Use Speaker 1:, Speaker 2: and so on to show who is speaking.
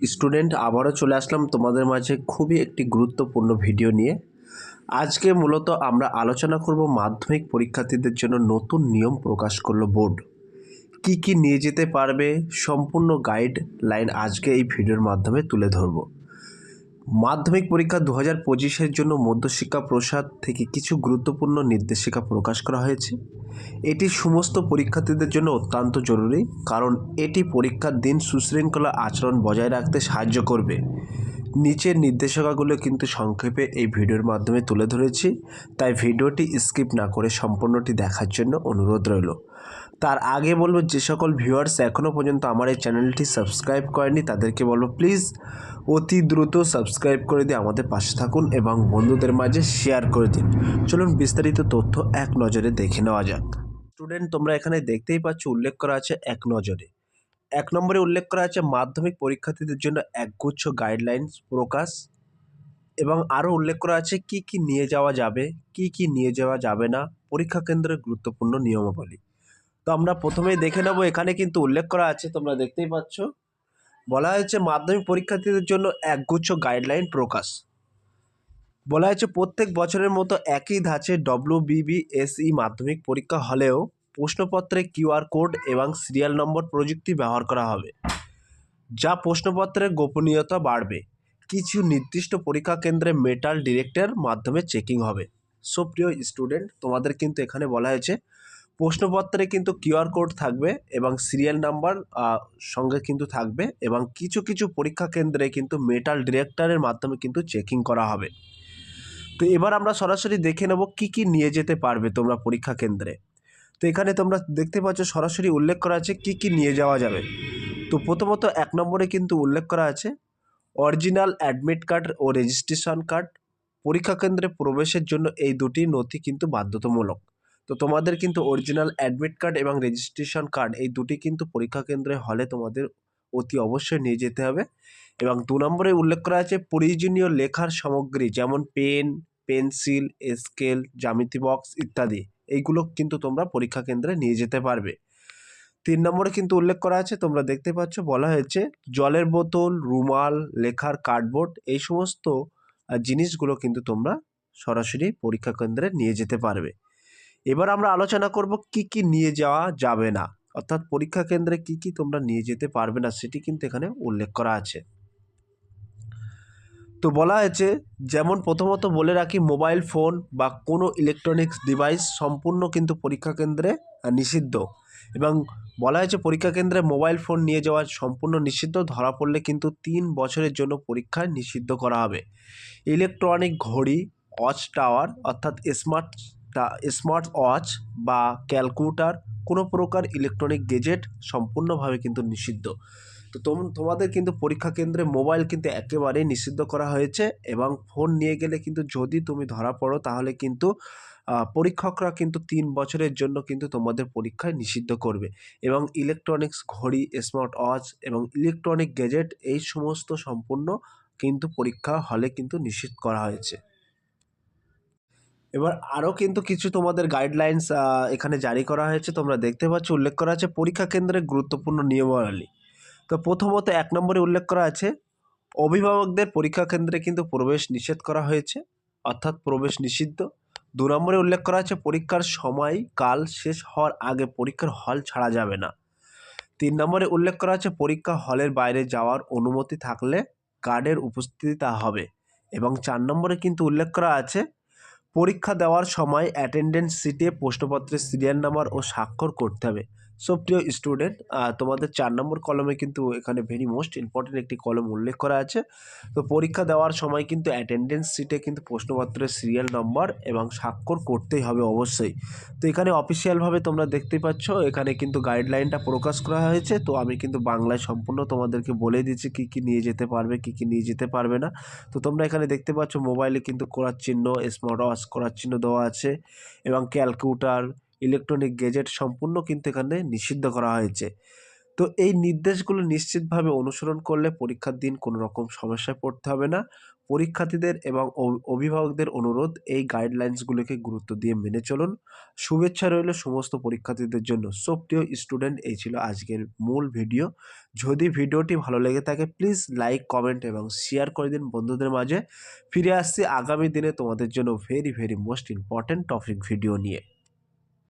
Speaker 1: Student, আবারও চলে আসলাম তোমাদের মাঝে খুবই একটি গুরুত্বপূর্ণ ভিডিও নিয়ে। আজকে মূলত আমরা আলোচনা করব মাধ্যমিক পরীক্ষার্থীদের জন্য নতুন নিয়ম প্রকাশ করল বোর্ড। কি কি নিয়ে যেতে পারবে, সম্পূর্ণ গাইড লাইন আজকে এই ভিডিওর মাধ্যমে তুলে ধরব। মাধ্যমিক পরীক্ষা দু হাজার পঁচিশের জন্য মধ্যশিক্ষা প্রসাদ থেকে কিছু গুরুত্বপূর্ণ নির্দেশিকা প্রকাশ করা হয়েছে। এটি সমস্ত পরীক্ষার্থীদের জন্য অত্যন্ত জরুরি, কারণ এটি পরীক্ষার দিন সুশৃঙ্খলা আচরণ বজায় রাখতে সাহায্য করবে। নিচের নির্দেশিকাগুলো কিন্তু সংক্ষেপে এই ভিডিওর মাধ্যমে তুলে ধরেছি, তাই ভিডিওটি স্কিপ না করে সম্পূর্ণটি দেখার জন্য অনুরোধ রইল। তার আগে বলব, যে সকল ভিউয়ার্স এখনও পর্যন্ত আমার এই চ্যানেলটি সাবস্ক্রাইব করেনি তাদেরকে বলব প্লিজ অতি দ্রুত সাবস্ক্রাইব করে দিয়ে আমাদের পাশে থাকুন এবং বন্ধুদের মাঝে শেয়ার করে দিন। চলুন বিস্তারিত তথ্য এক নজরে দেখে নেওয়া যাক। স্টুডেন্ট তোমরা এখানে দেখতেই পাচ্ছ উল্লেখ করা আছে এক নজরে। এক নম্বরে উল্লেখ করা আছে মাধ্যমিক পরীক্ষার্থীদের জন্য একগুচ্ছ গাইডলাইন্স প্রকাশ এবং আরও উল্লেখ করা আছে কি কি নিয়ে যাওয়া যাবে, কি কি নিয়ে যাওয়া যাবে না, পরীক্ষা কেন্দ্রের গুরুত্বপূর্ণ নিয়মাবলী। তো আমরা প্রথমেই দেখে নেব, এখানে কিন্তু উল্লেখ করা আছে, তোমরা দেখতেই পাচ্ছ। বলা হয়েছে মাধ্যমিক পরীক্ষার্থীদের জন্য একগুচ্ছ গাইডলাইন প্রকাশ। বলা হয়েছে প্রত্যেক বছরের মতো একই ধাঁচে ডব্লিউ বিবিএসই মাধ্যমিক পরীক্ষা হলেও প্রশ্নপত্রে কিউআর কোড এবং সিরিয়াল নম্বর প্রযুক্তি ব্যবহার করা হবে, যা প্রশ্নপত্রের গোপনীয়তা বাড়বে। কিছু নির্দিষ্ট পরীক্ষা কেন্দ্রে মেটাল ডিরেক্টের মাধ্যমে চেকিং হবে। সো প্রিয় স্টুডেন্ট তোমাদের কিন্তু এখানে বলা হয়েছে প্রশ্নপত্রে কিন্তু কিউআর কোড থাকবে এবং সিরিয়াল নাম্বার সঙ্গে কিন্তু থাকবে এবং কিছু কিছু পরীক্ষা কেন্দ্রে কিন্তু মেটাল ডিরেক্টরের মাধ্যমে কিন্তু চেকিং করা হবে। তো এবার আমরা সরাসরি দেখে নেব কি কি নিয়ে যেতে পারবে তোমরা পরীক্ষা কেন্দ্রে। তো এখানে তোমরা দেখতে পাচ্ছ সরাসরি উল্লেখ করা আছে কি কি নিয়ে যাওয়া যাবে। তো প্রথমত এক নম্বরে কিন্তু উল্লেখ করা আছে অরিজিনাল অ্যাডমিট কার্ড ও রেজিস্ট্রেশন কার্ড। পরীক্ষা কেন্দ্রে প্রবেশের জন্য এই দুটি নথি কিন্তু বাধ্যতামূলক। তো তোমাদের কিন্তু অরিজিনাল অ্যাডমিট কার্ড এবং রেজিস্ট্রেশন কার্ড এই দুটি কিন্তু পরীক্ষা কেন্দ্রে হলে তোমাদের অতি অবশ্যই নিয়ে যেতে হবে। এবং দু নম্বরে উল্লেখ করা আছে প্রয়োজনীয় লেখার সামগ্রী যেমন পেন পেন্সিল স্কেল জ্যামিতি বক্স ইত্যাদি। এইগুলো কিন্তু তোমরা পরীক্ষা কেন্দ্রে নিয়ে যেতে পারবে। তিন নম্বরে কিন্তু উল্লেখ করা আছে, তোমরা দেখতে পাচ্ছ বলা হয়েছে জলের বোতল, রুমাল, লেখার কার্ডবোর্ড এই সমস্ত জিনিসগুলো কিন্তু তোমরা সরাসরি পরীক্ষা কেন্দ্রে নিয়ে যেতে পারবে। এবার আমরা আলোচনা করব কি কি নিয়ে যাওয়া যাবে না। অর্থাৎ পরীক্ষা কেন্দ্রে কি কি তোমরা নিয়ে যেতে পারবে না সেটি কিন্তু এখানে উল্লেখ করা আছে। তো বলা হয়েছে, যেমন প্রথমত বলে রাখি, মোবাইল ফোন বা কোনো ইলেকট্রনিক্স ডিভাইস সম্পূর্ণ কিন্তু পরীক্ষা কেন্দ্রে নিষিদ্ধ। এবং বলা হয়েছে, পরীক্ষা কেন্দ্রে মোবাইল ফোন নিয়ে যাওয়া সম্পূর্ণ নিষিদ্ধ। ধরা পড়লে কিন্তু তিন বছরের জন্য পরীক্ষায় নিষিদ্ধ করা হবে। ইলেকট্রনিক ঘড়ি ওয়াচ টাওয়ার অর্থাৎ স্মার্ট স্মার্ট ওয়াচ বা ক্যালকুলেটার কোনো প্রকার ইলেকট্রনিক গেজেট সম্পূর্ণভাবে কিন্তু নিষিদ্ধ। তো তোম, তোমাদের কিন্তু পরীক্ষা কেন্দ্রে মোবাইল কিন্তু একেবারেই নিষিদ্ধ করা হয়েছে এবং ফোন নিয়ে গেলে কিন্তু যদি তুমি ধরা পড়ো তাহলে কিন্তু পরীক্ষকরা কিন্তু তিন বছরের জন্য কিন্তু তোমাদের পরীক্ষায় নিষিদ্ধ করবে এবং ইলেকট্রনিক্স ঘড়ি, স্মার্ট ওয়াচ এবং ইলেকট্রনিক গ্যাজেট এই সমস্ত সম্পূর্ণ কিন্তু পরীক্ষা হলে কিন্তু নিষিদ্ধ করা হয়েছে। এবার আরও কিন্তু কিছু তোমাদের গাইডলাইন্স এখানে জারি করা হয়েছে। তোমরা দেখতে পাচ্ছ, উল্লেখ করা আছে পরীক্ষা কেন্দ্রের গুরুত্বপূর্ণ নিয়মাবলী। তো প্রথমত এক নম্বরে উল্লেখ করা আছে, অভিভাবকদের পরীক্ষা কেন্দ্রে কিন্তু প্রবেশ নিষেধ করা হয়েছে, অর্থাৎ প্রবেশ নিষিদ্ধ। দু নম্বরে উল্লেখ করা আছে, পরীক্ষার সময়, কাল শেষ হওয়ার আগে পরীক্ষার হল ছাড়া যাবে না। তিন নম্বরে উল্লেখ করা আছে, পরীক্ষা হলের বাইরে যাওয়ার অনুমতি থাকলে গার্ডের উপস্থিতি তা হবে। এবং চার নম্বরে কিন্তু উল্লেখ করা আছে পরীক্ষা দেওয়ার সময় অ্যাটেন্ডেন্স শিটে প্রশ্নপত্রের সিরিয়াল নাম্বার ও স্বাক্ষর করতে হবে। সো প্রিয় স্টুডেন্ট তোমাদের চার নম্বর কলমে কিন্তু এখানে ভেরি মোস্ট ইম্পর্টেন্ট একটি কলম উল্লেখ করা আছে। তো পরীক্ষা দেওয়ার সময় কিন্তু অ্যাটেন্ডেন্স সিটে কিন্তু প্রশ্নপত্রের সিরিয়াল নম্বর এবং স্বাক্ষর করতেই হবে অবশ্যই। তো এখানে অফিসিয়ালভাবে তোমরা দেখতে পাচ্ছ, এখানে কিন্তু গাইডলাইনটা প্রকাশ করা হয়েছে। তো আমি কিন্তু বাংলায় সম্পূর্ণ তোমাদেরকে বলে দিচ্ছি কী কী নিয়ে যেতে পারবে, কী কী নিয়ে যেতে পারবে না। তো তোমরা এখানে দেখতে পাচ্ছ মোবাইলে কিন্তু করার চিহ্ন স্মার্ট ওয়াচ করার চিহ্ন দেওয়া আছে এবং ক্যালকুলেটার ইলেকট্রনিক গেজেট সম্পূর্ণ কিন্তু এখানে নিষিদ্ধ করা হয়েছে। তো এই নির্দেশগুলো নিশ্চিতভাবে অনুসরণ করলে পরীক্ষার দিন কোনো রকম সমস্যায় পড়তে হবে না। পরীক্ষার্থীদের এবং অভিভাবকদের অনুরোধ, এই গাইডলাইন্সগুলোকে গুরুত্ব দিয়ে মেনে চলুন। শুভেচ্ছা রইল সমস্ত পরীক্ষার্থীদের জন্য। সো স্টুডেন্ট এই ছিল আজকের মূল ভিডিও যদি ভিডিওটি ভালো লেগে থাকে প্লিজ লাইক কমেন্ট এবং শেয়ার করে দিন বন্ধুদের মাঝে। ফিরে আসছি আগামী দিনে তোমাদের জন্য very very most important topic video নিয়ে।